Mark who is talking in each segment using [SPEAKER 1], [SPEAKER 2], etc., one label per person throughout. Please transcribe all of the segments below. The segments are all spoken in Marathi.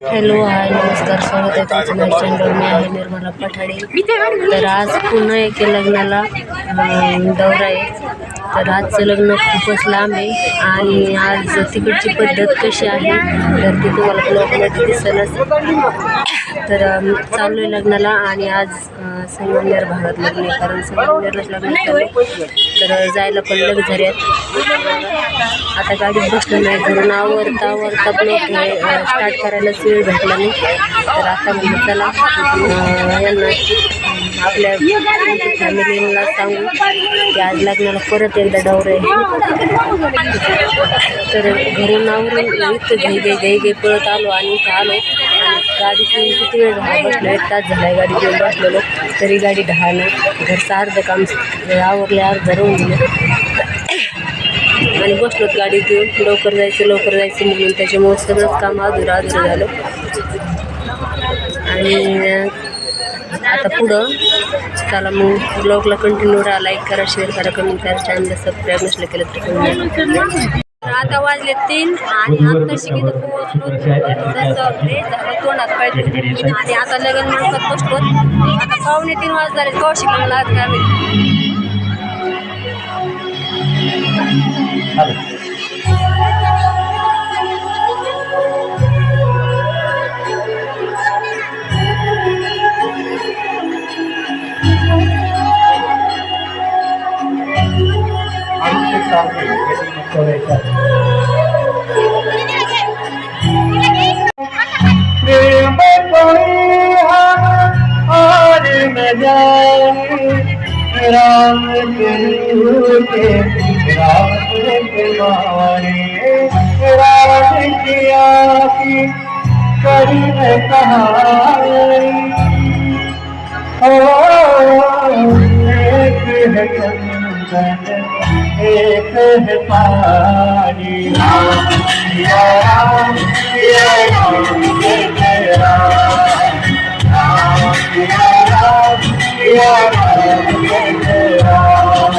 [SPEAKER 1] हॅलो हाय नमस्कार स्वागत आहे तुमचं माझ्या चॅनलवर मी आहे निर्मला पठाडे. तर आज पुन्हा एके लग्नाला दौरा आहे. तर आजचं लग्न खूपच लांब आहे आणि आज तिकडची पद्धत कशी आहे तर ती तुम्हाला ब्लॉगमध्ये दिसेलच तर चालू आहे लग्नाला आणि आज संगमनेर भागात लग्न आहे. कारण संगमनेरलाच लग्न तर जायला पण लग झऱ्यात आता गाडीत बसलं नाही. घरून आवरता आवरता पण स्टार्ट करायलाच वेळ भेटला नाही. तर आता म्हणजे चला यांना आपल्या फॅमिलीला सांगू की आज लग्नाला परत एकदा डवरं. आहे तर घरून आवरून इथं घे घे घे घे पळत आलो आणि इथं आलो. गाडी घेऊन किती वेळ झाला बसलो एक तास झाला आहे गाडी घेऊन बसलेलो. तरी गाडी ढाळलं घरचं अर्धं काम आवरले अर्धं राहून दिलं आणि बसलोत गाडी घेऊन. लवकर जायचं लवकर जायचं म्हणून त्याच्यामुळे सगळंच काम अधुरा अधुरं झालं. आणि आता पुढं चला मग ब्लॉगला कंटिन्यू राहा लाईक करा शेअर करा कमेंट करा चॅनलला सबस्क्राईब नसलं केलं तर आता वाजले तीन आणि आता शिकित पोहोचलो तोंडात पाहिजे आणि आता लग्न म्हणतात बसलो. आता पावणे तीन वाज झाले कवा शिकायला लागत काय
[SPEAKER 2] प्रेम कोई हम और मैं जाए राम के रूपे राम के मारे राम किया की करी मैं कहानी ओ एक है एक है पानी राम या राम या राम या राम राम या राम या राम या राम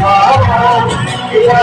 [SPEAKER 2] राम या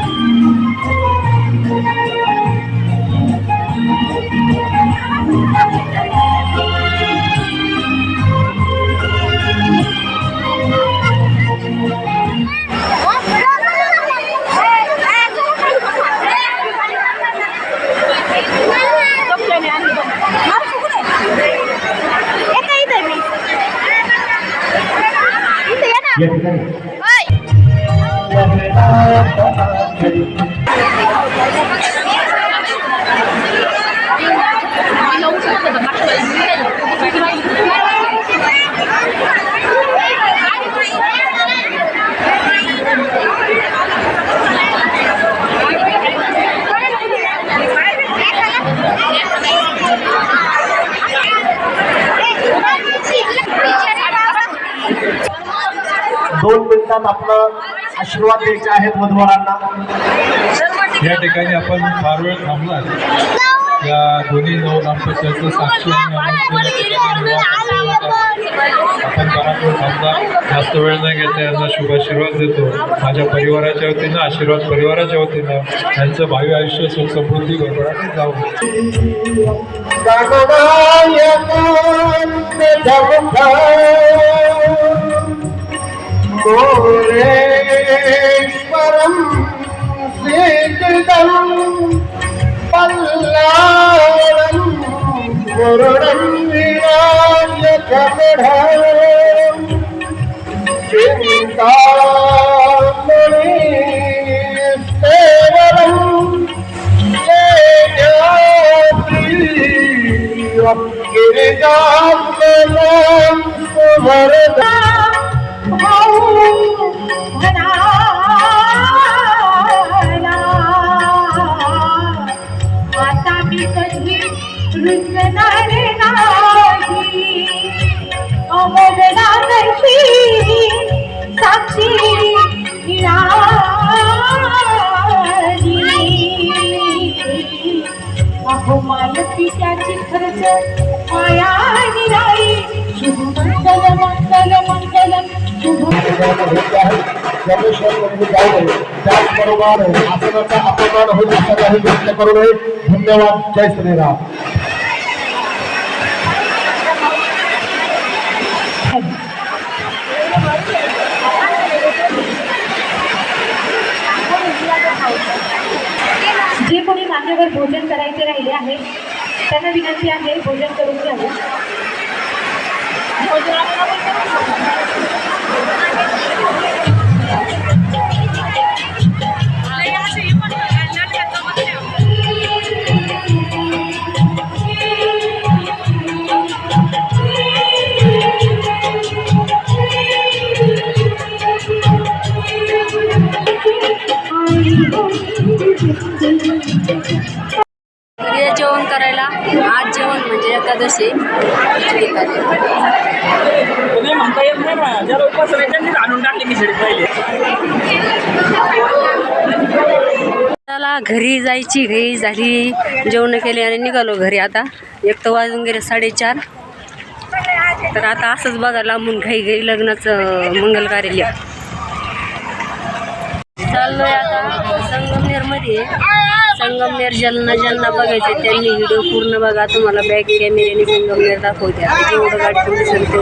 [SPEAKER 2] मिनिटात आपलं आशीर्वाद द्यायचे आहेत वधूवरांना
[SPEAKER 3] या ठिकाणी आपण फार वेळ थांबलात या दोन्ही नऊ दाम्पत्याचं साक्षी आपण बराच वेळ थांबला जास्त वेळ न घेता यांना शुभाशीर्वाद देतो. माझ्या परिवाराच्या वतीनं आशीर्वाद परिवाराच्या वतीनं यांचं भावी आयुष्य सुख समृद्धी भरभराटीत जाऊ
[SPEAKER 2] मोरेश्वरं श्रीकृतं पल्लावरं वरुणं विराय कपढम् चिन्तामणिस्तेवरम् गिरिजात्मनां सुवरदा
[SPEAKER 4] आता मी मालती त्याची खर्च माया निराई शुभ
[SPEAKER 2] त्याचबरोबर आसनाचा अपमान होईल अशा काही गोष्टी करू नये धन्यवाद जय श्रीराम
[SPEAKER 4] जे कोणी मान्यवर भोजन करायचे राहिले आहे त्यांना विनंती आहे भोजन करून घ्यावे.
[SPEAKER 1] जेवण करायला आज जेवण म्हणजे एकादशी.
[SPEAKER 5] म्हणता येत नाही ना उपास आणून टाकले पहिले.
[SPEAKER 1] त्याला घरी जायची घाई झाली जेवण केली आणि निघालो घरी आता. एक तर वाजून गेले साडेचार. तर आता असंच बघा लांबून घाई घाई लग्नाचं मंगल कार्य चाललोय आता संगमनेरमध्ये. संगमनेर ज्यांना ज्यांना बघायचं त्यांनी व्हिडिओ पूर्ण बघा. तुम्हाला बॅक कॅमेऱ्याने संगमनेर दाखवते. जेवढं गाडी तुम्ही सांगतो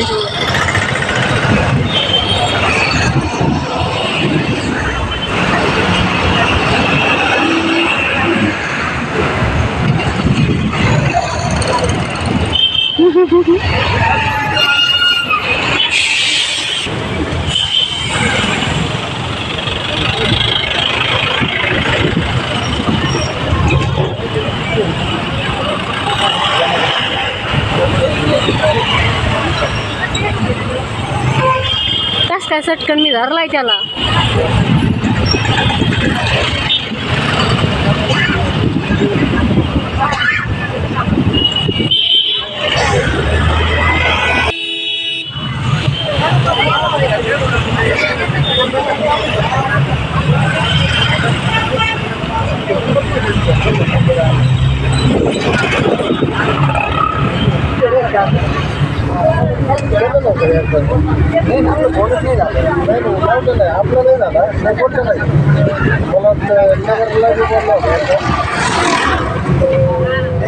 [SPEAKER 1] Thank you. काय सटकन मी धरलाय त्याला.
[SPEAKER 2] नाही आपलं नाही झालं. नाही, नाही. आपलं नाही झालं. नाही, कोणतं नाही. मला नगरला बोलला होता.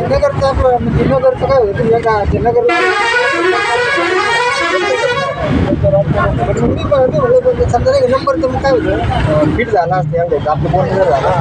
[SPEAKER 2] नगरचं आपलं म्हणजे नगरचं काय होतं तुम्ही का ते पण मी पण ते समजा नाही नंबर तर मग काय होतं फिट झाला असते एवढं आपलं फोन जर झाला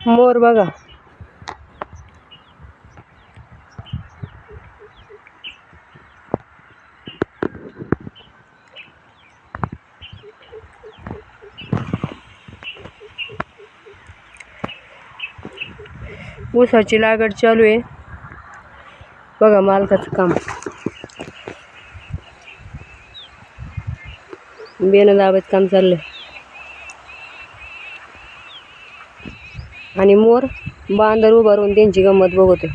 [SPEAKER 1] मोर बघा. ऊसाची लागवड चालू आहे. बघा मालकाचं काम. बेनं दाबायचं काम चाललंय. आणि मोर बांधर उभारून त्यांची गंमत बघतोय.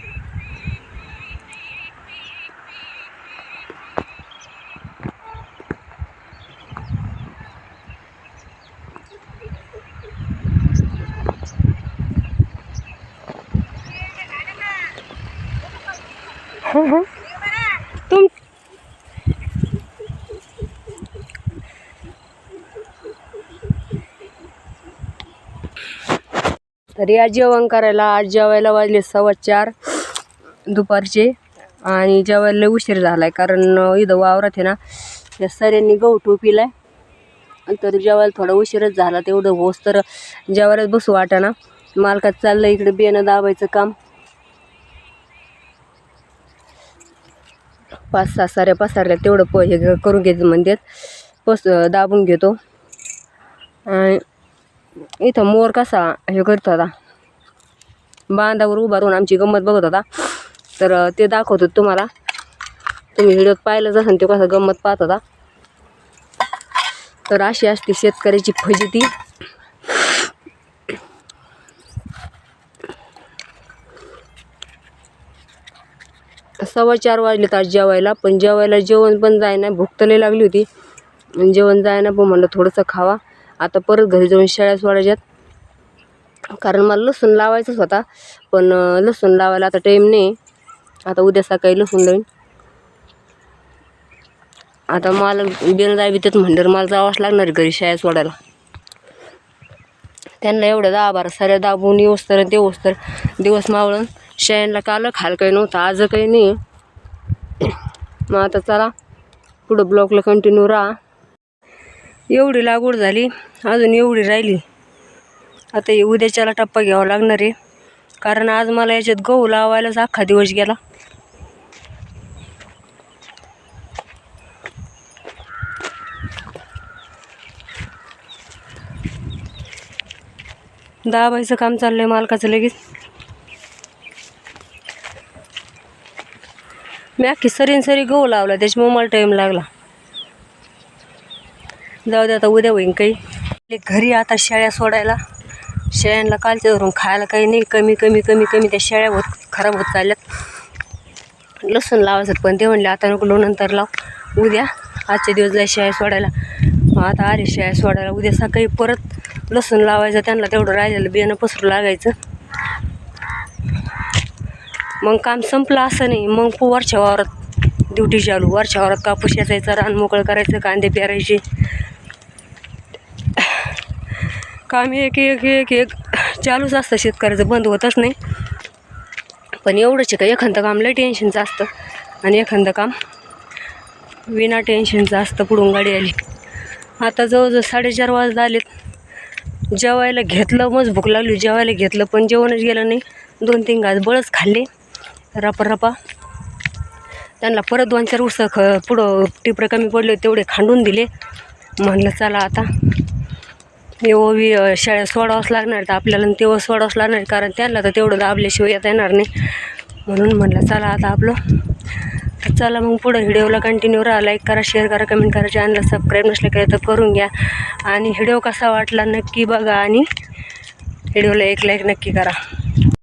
[SPEAKER 1] घरी आज जेवण करायला आज जेवायला वाजले सव्वा चार दुपारचे आणि जेवायला उशीर झाला आहे कारण इथं वावरात आहे ना या सऱ्यांनी गहू टोपीलाय तर जेवायला थोडा उशीरच झाला तेवढं होस तर जेवायलाच बसू वाटाना मालकात चाललं इकडे बेणं दाबायचं काम. पाच सहा साऱ्या पसारल्या तेवढं प हे करून घ्यायचं म्हणतात. पस दाबून घेतो. आणि इथं मोर कसा हे करत होता बांधावर उभा राहून आमची गंमत बघत होता. तर ते दाखवत होत तुम्हाला. तुम्ही व्हिडिओत पाहिलंच असेल तो कसा गंमत पाहत होता. तर अशी असते शेतकऱ्याची फजिती. सव्वा चार वाजले तर जेवायला पण जेवायला जेवण पण जायना भूक तर लागली होती. जेवण जायना पण म्हणलं थोडंसं खावा. आता परत घरी जाऊन शेळ्या सोडायच्यात. कारण मला लसूण लावायचंच होता पण लसूण लावायला आता टाईम नाही आता उद्या सकाळी लसूण लावीन. आता मला बेन जावी त्यात म्हणल्यावर मला जावंच लागणार घरी शाळा सोडायला. त्यांना एवढं दहा बारा साऱ्या दाबून येऊस तर तेवस तर. दिवस मावळून शाळेला काल खाल काही नव्हतं आज काही नाही मग आता चला पुढं ब्लॉकला कंटिन्यू राहा. एवढी लागवड झाली अजून एवढी राहिली. आता हे उद्याच्याला टप्पा घ्यावा लागणार आहे. कारण आज मला याच्यात गहू लावायलाच अख्खा दिवस गेला. दाबायचं काम चाललंय मालकाचं लगेच. मी अख्खी सरीन सरी गहू लावला त्याच्यामुळे मला टाईम लागला. जाऊ दे आता उद्या होईन काही. घरी आता शेळ्या सोडायला. शेळ्यांना कालच्या धरून खायला काही नाही. कमी कमी कमी कमी त्या शेळ्या होत खराब होत चालल्यात. लसूण लावायचं पण ते म्हणले आता नको नंतर लाव. उद्या आजचे दिवस जाय शेळ्या सोडायला. मग आता आले शेळ्या सोडायला. उद्या सकाळी परत लसूण लावायचं त्यांना तेवढं राहिलेलं बियाणं पसरू लागायचं. मग काम संपलं असं नाही. मग पु- वरच्या वावरात ड्युटी चालू. वरच्या वावरात कापूस याचायचा रान मोकळं करायचं कांदे पेरायचे. काम एक एक एक एक. चालूच असतं शेतकऱ्याचं बंद होतच नाही. पण एवढंच आहे का? एखादं काम लय टेन्शनचं असतं. आणि एखादं काम विना टेन्शनचं असतं पुढून गाडी आली. आता जवळजवळ साडेचार वाजता आलेत जेवायला घेतलं मग भूक लागली. जेवायला घेतलं पण जेवणच गेलं नाही. दोन तीन घास बळच खाल्ले. रपा रपा. त्यांना परत दोन चार उस ख पुढं टिपरं कमी पडले तेवढे खांडून दिले. म्हणलं चला आता. ओवी शाळेत सोडावंच लागणार तर आपल्याला तेव्हा सोडावंच लागणार कारण त्यांना तर तेवढं दाबल्याशिवाय येता येणार नाही. म्हणून म्हणलं चला आता आपलं. तर चला मग पुढं व्हिडिओला कंटिन्यू राहा. लाईक करा शेअर करा कमेंट करा. चॅनलला सबस्क्राईब नसलं काय तर करून घ्या. आणि व्हिडिओ कसा वाटला नक्की बघा आणि व्हिडिओला एक लाईक नक्की करा.